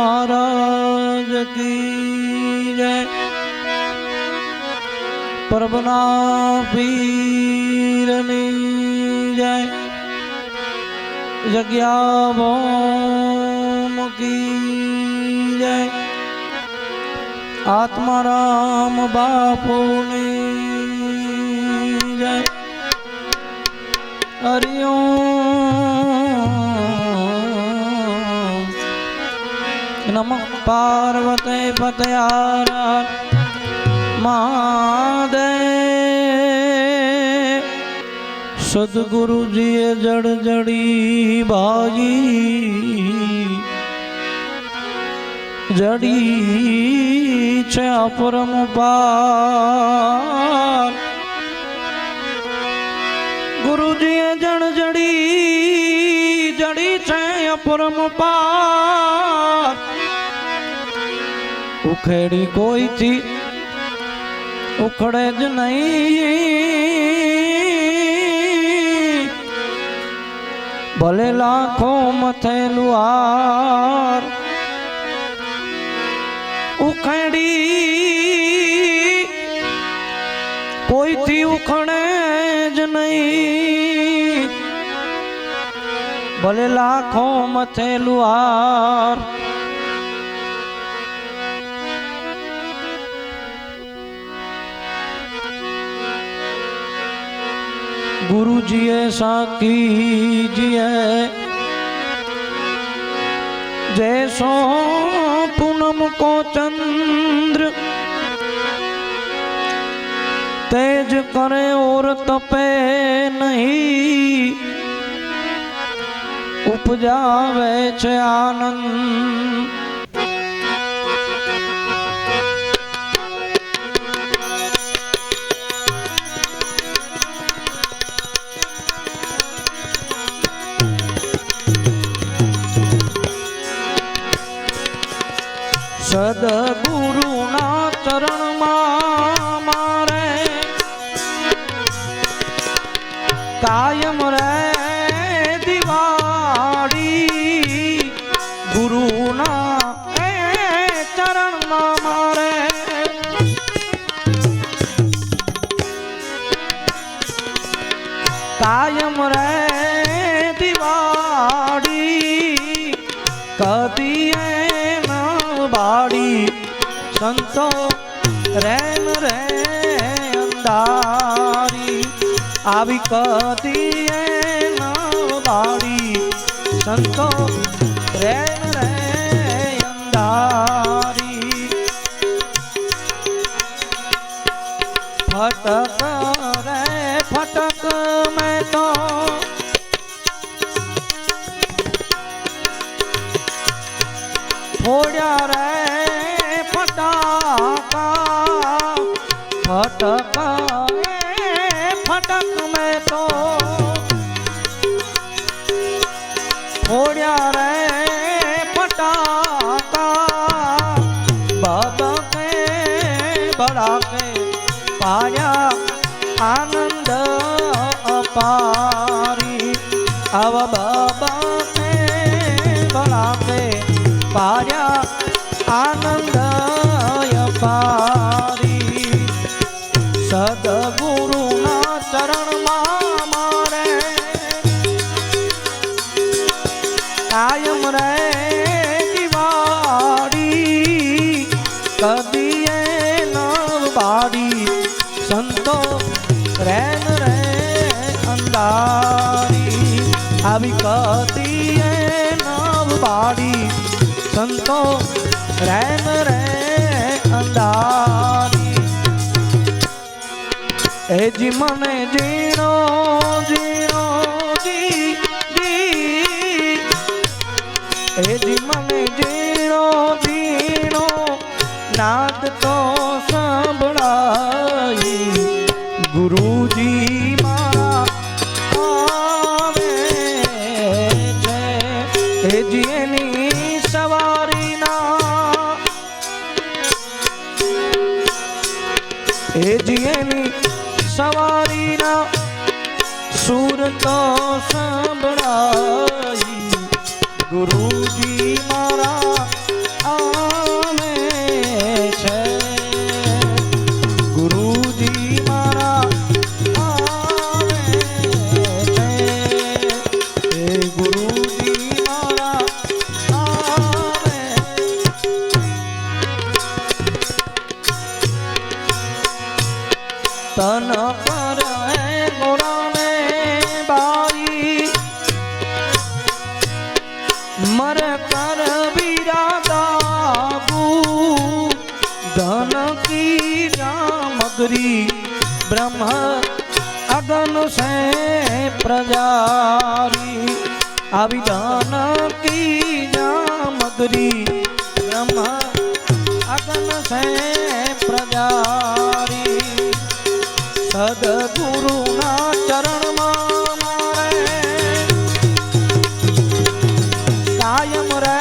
મહારાજ કી જય પ્રભના પીરની જય જગ્યા ભોમ કી જય આત્મારામ બાપુની જય હરિઓમ નમઃ પાર્વતે પતયાર મહાદેવ સદગુરુજીએ જડ જડી ભાજી જડી છે અપરમ પાર ગુરુજીએ જણ જડી જડી છે અપરમ પાર ઉખેડી કોઈથી ઉખડે જ નહીં. ભલે લાખો મથેલું આર ઉખેડી કોઈથી ઉખડે જ નહીં. ભલે લાખો મથેલું હાર ગુરુજીએ સાકીજીએ જૈસો પૂનમ કો ચંદ્ર તેજ કરે ઓર તપે નહીં ઉપજાવે છે આનંદ. સદગુરુના ચરણમાં મારે કાયમ રે સંતો રેમ રે અંધારી. આવી કદી બાડી સંતો રેમ રે અંધારી. ફટક અપારી અવ ને બડાકે પાર્યા આનંદ અપારી સદગુરુના ચરણમાં મારે કાયમ રે દિવાળી કદી નવ બાડી આવી કદીએ નવ બાડી સંતો રેમ રે અંધારી. એ જી મને જીણો જીણો જી જી. એ જી મને જીણો જીણો નાદ તો સંભળાઈ. ગુરુજી તો સંભળાઈ ધન કી રામગરી બ્રહ્મ અગન સે પ્રજારી. સદગુરુના ચરણમાં કાયમ રે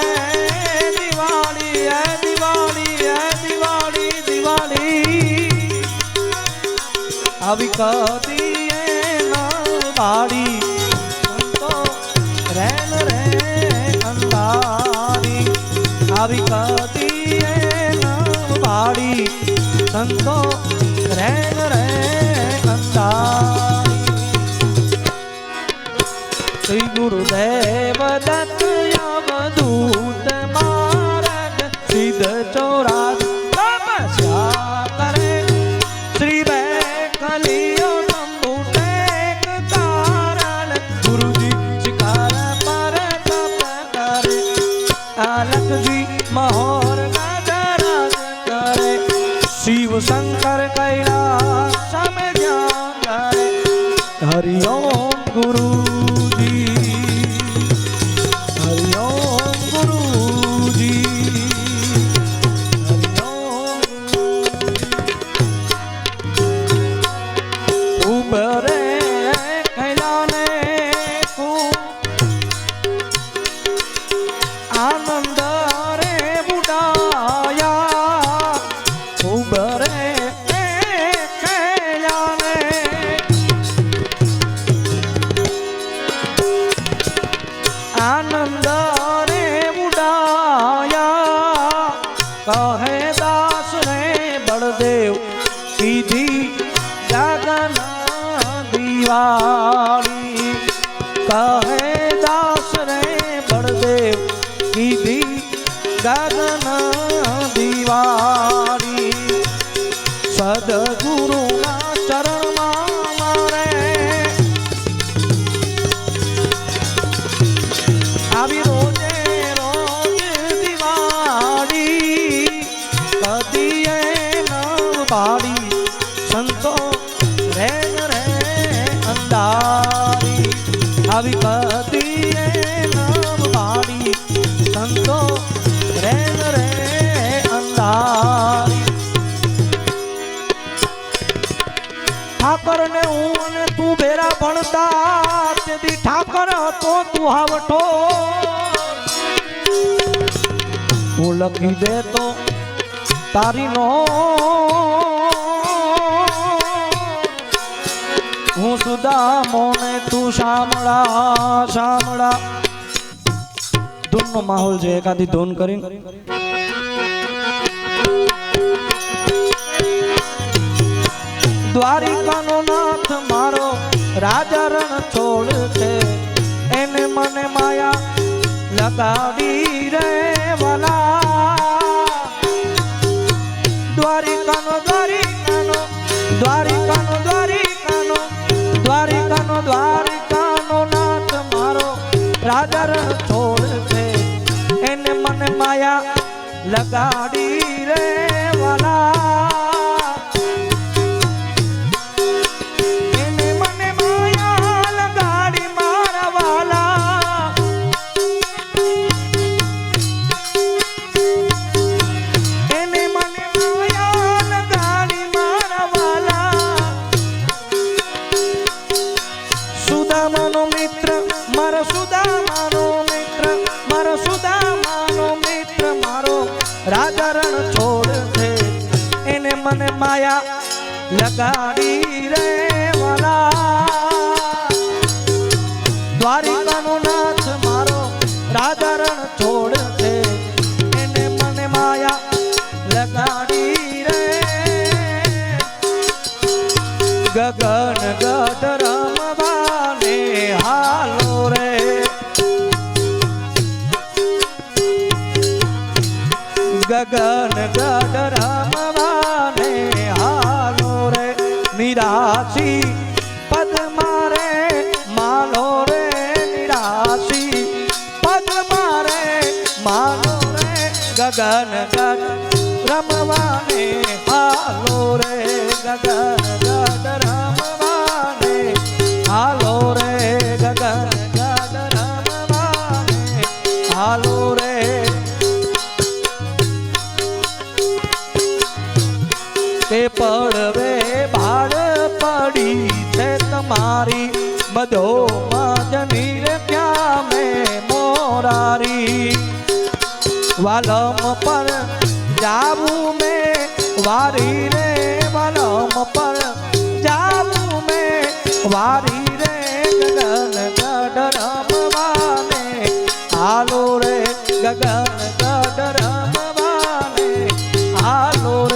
દિવાળી હે દિવાળી હે દિવાળી આવી કદી બાળી સંતો રેન રે અંધારી શ્રી ગુરુદેવ કરે ભણતા ઠાકર હતો તું હું લખી દે તો તારી નો. હું સુદા મોને તું શામળા સાંભળા ધૂનનો માહોલ છે એકાદી ધૂન કરીને. દ્વારિકાનો નાથ મારો. રાજા રણ છોડ છે. એને મને માયા લગાડી રે વાલા. દ્વારિકાનો દ્વારિકાનો દ્વારિકાનો દ્વારિકાનો દ્વારિકાનો દ્વારિકાનો નાથ મારો રાજા રણ છોડ છે. એને મને માયા લગાડી રે વાલા. રાજા રણ છોડ છે. એને મને માયા લગાડી રે વાલા. દ્વારિકાનો નાથ મારો રાજા રણ છોડ છે. એને મને માયા લગાડી રે. ગગન ગઢ રમવાને ગગન ગઢ રમવાને હાલો રે નિરાશી પદ મારે માલો રે નિરાશી પદ મારે માલો રે ગગન ગગ રમવાને હાલો રે ગગન ગગ હાલો રે ગગન ગગ રમવાને હાલો રે છે તમારી બધો મજની રે ક્યાં મેં મોરારી વાલમ પર જાવું મેં વારી રે વાલમ પર જાવું મેં વારી રે ગગન ગઢ રમવાને હાલો રે ગગન ગઢ રમવાને હાલો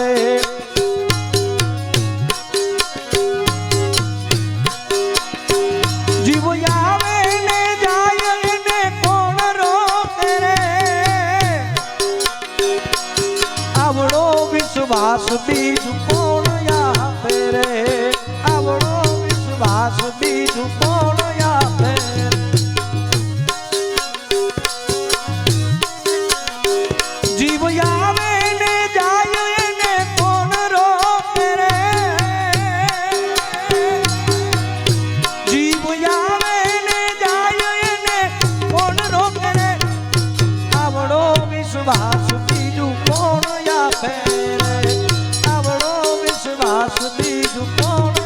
વિશ્વાસ બીજું કોણ આપે રે? વિશ્વાસ બીજું કોણ આપે આવડો વિશ્વાસ બીજું કોણ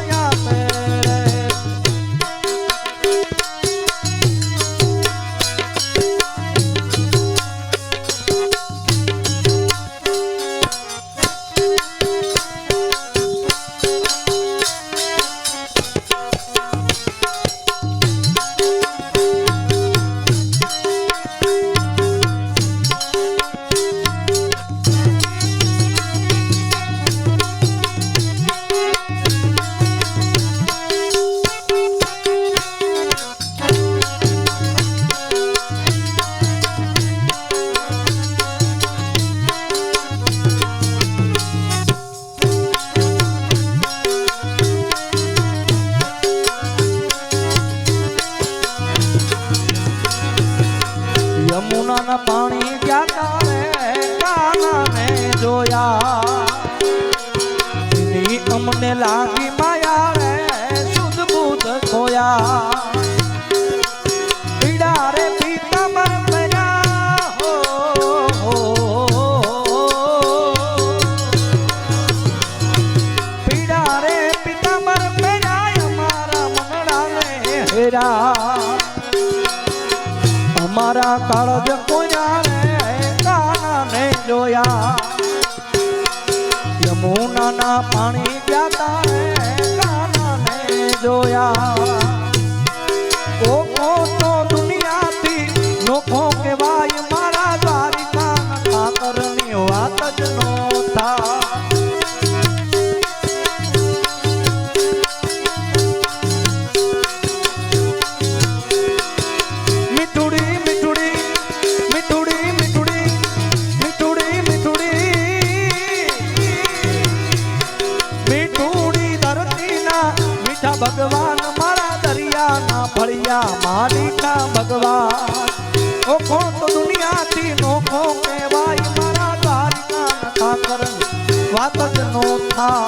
કોયા રે કાનાને જોયા. યમુનાના પાણી રે કાનાને જોયા. ઓખો તો દુનિયાથી નોખો કેવાય ભગવાન. ઓખો તો દુનિયાથી નોખો કહેવાય મારા દ્વારિકા ઠાકર. વાત જ નો થા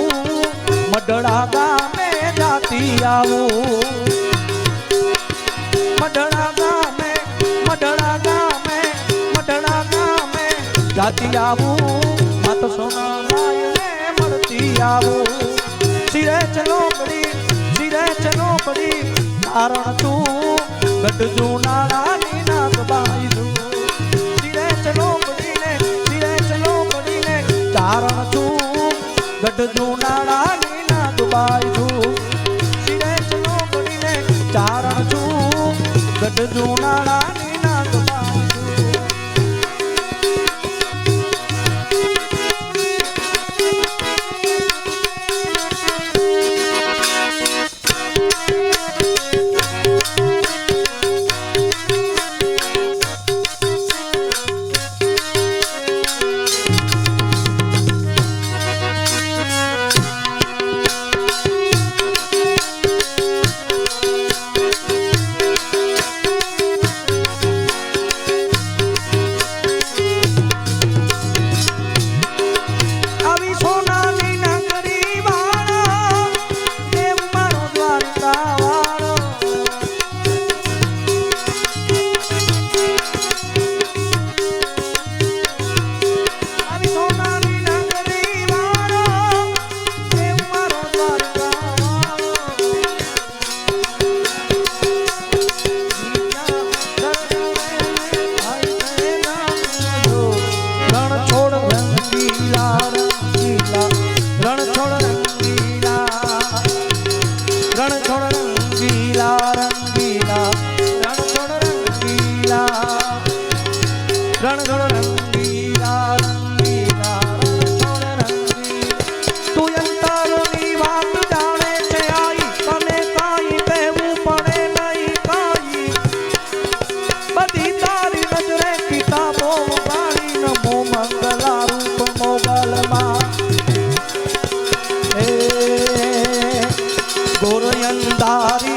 આવું મઢડા ગામે જાતી આવું. મઢડા ગામે મઢડા ગામે મઢડા ગામે જાતી આવું. મત સોનાલાયને મળતી આવું. પડી ચલોપડી ચલો પડી કારણ તું. ગઢ જૂનાળાની નાગ બાઈ ચલો પડીને ચલોપડીને ચલો પડીને કારણ તું. ગઢ જૂનાળાની લીલા બાઈ છું. શિરે ચલો પડીને ચારણ છું. ગઢ જૂનાળાની રંગીલા गोरयंदारी